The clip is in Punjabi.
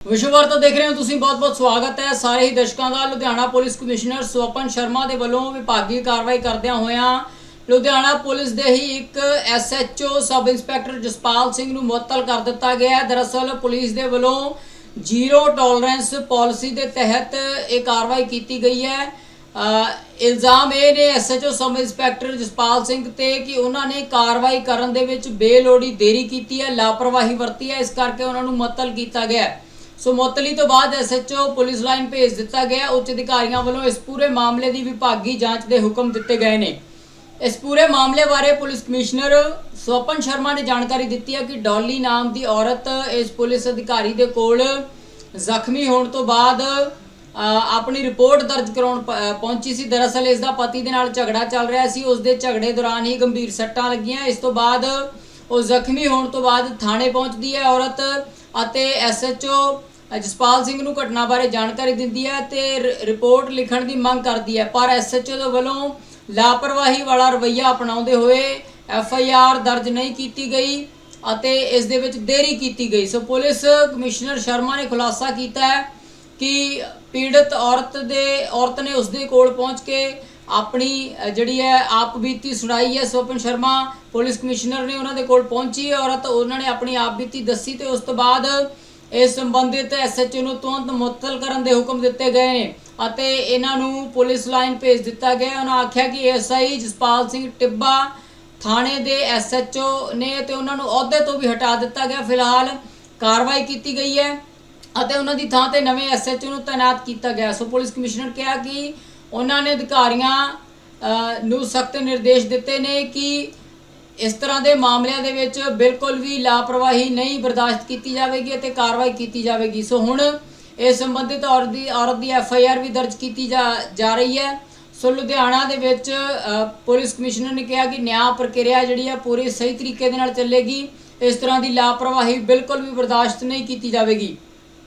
ਵਿਸ਼ਵ ਵਿਸ਼ਵਵਰਤ ਦੇਖ ਰਹੇ ਹੋ ਤੁਸੀਂ ਬਹੁਤ-ਬਹੁਤ ਸਵਾਗਤ ਹੈ। ਸਾਰੇ ਹੀ ਦਰਸ਼ਕਾਂ ਦਾ ਲੁਧਿਆਣਾ ਪੁਲਿਸ ਕਮਿਸ਼ਨਰ ਸਵਪਨ ਸ਼ਰਮਾ ਦੇ ਵੱਲੋਂ ਵਿਭਾਗੀ ਕਾਰਵਾਈ ਕਰਦਿਆਂ ਹੋਇਆਂ ਲੁਧਿਆਣਾ ਪੁਲਿਸ ਦੇ ਹੀ ਇੱਕ SHO sub inspector Jaspal Singh ਨੂੰ ਮੁਅੱਤਲ ਕਰ ਦਿੱਤਾ ਗਿਆ ਹੈ। ਦਰਅਸਲ ਪੁਲਿਸ ਦੇ ਵੱਲੋਂ ਜ਼ੀਰੋ ਟੋਲਰੈਂਸ ਪਾਲਿਸੀ ਦੇ ਤਹਿਤ ਇਹ ਕਾਰਵਾਈ ਕੀਤੀ ਗਈ ਹੈ। ਇਲਜ਼ਾਮ ਇਹ ਨੇ SHO sub inspector Jaspal Singh ਤੇ ਕਿ ਉਹਨਾਂ ਨੇ ਕਾਰਵਾਈ ਕਰਨ ਦੇ ਵਿੱਚ ਬੇਲੋੜੀ ਦੇਰੀ ਕੀਤੀ ਹੈ, ਲਾਪਰਵਾਹੀ ਵਰਤੀ ਹੈ। ਇਸ ਕਰਕੇ ਉਹਨਾਂ ਨੂੰ ਮੁਅੱਤਲ ਕੀਤਾ ਗਿਆ ਹੈ। ਸੋ ਮੁਅੱਤਲੀ ਤੋਂ ਬਾਅਦ ਐਸਐਚਓ ਪੁਲਿਸ ਲਾਈਨ ਭੇਜ ਦਿੱਤਾ ਗਿਆ। ਉੱਚ ਅਧਿਕਾਰੀਆਂ ਵੱਲੋਂ ਇਸ ਪੂਰੇ ਮਾਮਲੇ ਦੀ ਵਿਭਾਗੀ ਜਾਂਚ ਦੇ ਹੁਕਮ ਦਿੱਤੇ ਗਏ ਨੇ। ਇਸ ਪੂਰੇ ਮਾਮਲੇ ਬਾਰੇ ਪੁਲਿਸ ਕਮਿਸ਼ਨਰ ਸਵਪਨ ਸ਼ਰਮਾ ਨੇ ਜਾਣਕਾਰੀ ਦਿੱਤੀ ਹੈ ਕਿ ਡੌਲੀ ਨਾਮ ਦੀ ਔਰਤ ਇਸ ਪੁਲਿਸ ਅਧਿਕਾਰੀ ਦੇ ਕੋਲ ਜ਼ਖਮੀ ਹੋਣ ਤੋਂ ਬਾਅਦ ਆਪਣੀ ਰਿਪੋਰਟ ਦਰਜ ਕਰਾਉਣ ਪਹੁੰਚੀ ਸੀ। ਦਰਅਸਲ ਇਸ ਦਾ ਪਤੀ ਦੇ ਨਾਲ ਝਗੜਾ ਚੱਲ ਰਿਹਾ ਸੀ। ਉਸ ਦੇ ਝਗੜੇ ਦੌਰਾਨ ਹੀ ਗੰਭੀਰ ਸੱਟਾਂ ਲੱਗੀਆਂ। ਇਸ ਤੋਂ ਬਾਅਦ ਉਹ ਜ਼ਖਮੀ ਹੋਣ ਤੋਂ ਬਾਅਦ ਥਾਣੇ ਪਹੁੰਚਦੀ ਹੈ ਔਰਤ ਅਤੇ ਐਸਐਚਓ ਜਸਪਾਲ ਸਿੰਘ ਨੂੰ ਘਟਨਾ ਬਾਰੇ ਜਾਣਕਾਰੀ ਦਿੰਦੀ ਹੈ ਤੇ ਰਿਪੋਰਟ ਲਿਖਣ ਦੀ ਮੰਗ ਕਰਦੀ ਹੈ। ਪਰ ਐਸਐਚਓ ਦੇ ਵੱਲੋਂ ਲਾਪਰਵਾਹੀ ਵਾਲਾ ਰਵੱਈਆ ਅਪਣਾਉਂਦੇ ਹੋਏ ਐਫਆਈਆਰ ਦਰਜ ਨਹੀਂ ਕੀਤੀ ਗਈ ਅਤੇ ਇਸ ਦੇ ਵਿੱਚ ਦੇਰੀ ਕੀਤੀ ਗਈ। ਸੋ ਪੁਲਿਸ ਕਮਿਸ਼ਨਰ ਸ਼ਰਮਾ ਨੇ ਖੁਲਾਸਾ ਕੀਤਾ ਹੈ ਕਿ ਪੀੜਤ ਔਰਤ ਦੇ ਔਰਤ ਨੇ ਉਸ ਦੇ ਕੋਲ ਪਹੁੰਚ ਕੇ ਆਪਣੀ ਜਿਹੜੀ ਹੈ, ਆਪ ਬੀਤੀ ਸੁਣਾਈ ਹੈ। ਸਵਪਨ ਸ਼ਰਮਾ ਪੁਲਿਸ ਕਮਿਸ਼ਨਰ ਨੇ ਉਹਨਾਂ ਦੇ ਕੋਲ ਪਹੁੰਚੀ ਔਰਤ ਉਹਨਾਂ ਨੇ ਆਪਣੀ ਆਪ ਬੀਤੀ ਦੱਸੀ ਤੇ ਉਸ ਤੋਂ ਬਾਅਦ ਇਸ ਸੰਬੰਧਿਤ ਐਸਐਚਓ ਨੂੰ ਤੁਰੰਤ ਮੁਅੱਤਲ ਕਰਨ ਦੇ ਹੁਕਮ ਦਿੱਤੇ ਗਏ ਨੇ ਅਤੇ ਇਹਨਾਂ ਨੂੰ ਪੁਲਿਸ ਲਾਈਨ ਭੇਜ ਦਿੱਤਾ ਗਿਆ। ਉਹਨਾਂ ਆਖਿਆ ਕਿ ਐਸਆਈ ਜਸਪਾਲ ਸਿੰਘ ਟਿੱਬਾ ਥਾਣੇ ਦੇ ਐਸਐਚਓ ਨੇ ਤੇ ਉਹਨਾਂ ਨੂੰ ਅਹੁਦੇ ਤੋਂ ਵੀ ਹਟਾ ਦਿੱਤਾ ਗਿਆ। ਫਿਲਹਾਲ ਕਾਰਵਾਈ ਕੀਤੀ ਗਈ ਹੈ ਅਤੇ ਉਹਨਾਂ ਦੀ ਥਾਂ ਤੇ ਨਵੇਂ ਐਸਐਚਓ ਨੂੰ ਤਾਇਨਾਤ ਕੀਤਾ ਗਿਆ। ਸੋ ਪੁਲਿਸ ਕਮਿਸ਼ਨਰ ਕਿਹਾ ਕਿ ਉਹਨਾਂ ਨੇ ਅਧਿਕਾਰੀਆਂ ਨੂੰ ਸਖਤ ਨਿਰਦੇਸ਼ ਦਿੱਤੇ ਨੇ ਕਿ ਇਸ ਤਰ੍ਹਾਂ ਦੇ ਮਾਮਲਿਆਂ ਦੇ ਵਿੱਚ ਬਿਲਕੁਲ ਵੀ ਲਾਪਰਵਾਹੀ ਨਹੀਂ ਬਰਦਾਸ਼ਤ ਕੀਤੀ ਜਾਵੇਗੀ ਅਤੇ ਕਾਰਵਾਈ ਕੀਤੀ ਜਾਵੇਗੀ। ਸੋ ਹੁਣ ਇਸ ਸੰਬੰਧਿਤ ਔਰਤ ਦੀ ਔਰਤ ਦੀ ਐਫ ਆਈ ਆਰ ਵੀ ਦਰਜ ਕੀਤੀ ਜਾ ਜਾ ਰਹੀ ਹੈ। ਸੋ ਲੁਧਿਆਣਾ ਦੇ ਵਿੱਚ ਪੁਲਿਸ ਕਮਿਸ਼ਨਰ ਨੇ ਕਿਹਾ ਕਿ ਨਿਆਂ ਪ੍ਰਕਿਰਿਆ ਜਿਹੜੀ ਆ ਪੂਰੀ ਸਹੀ ਤਰੀਕੇ ਦੇ ਨਾਲ ਚੱਲੇਗੀ। ਇਸ ਤਰ੍ਹਾਂ ਦੀ ਲਾਪਰਵਾਹੀ ਬਿਲਕੁਲ ਵੀ ਬਰਦਾਸ਼ਤ ਨਹੀਂ ਕੀਤੀ ਜਾਵੇਗੀ।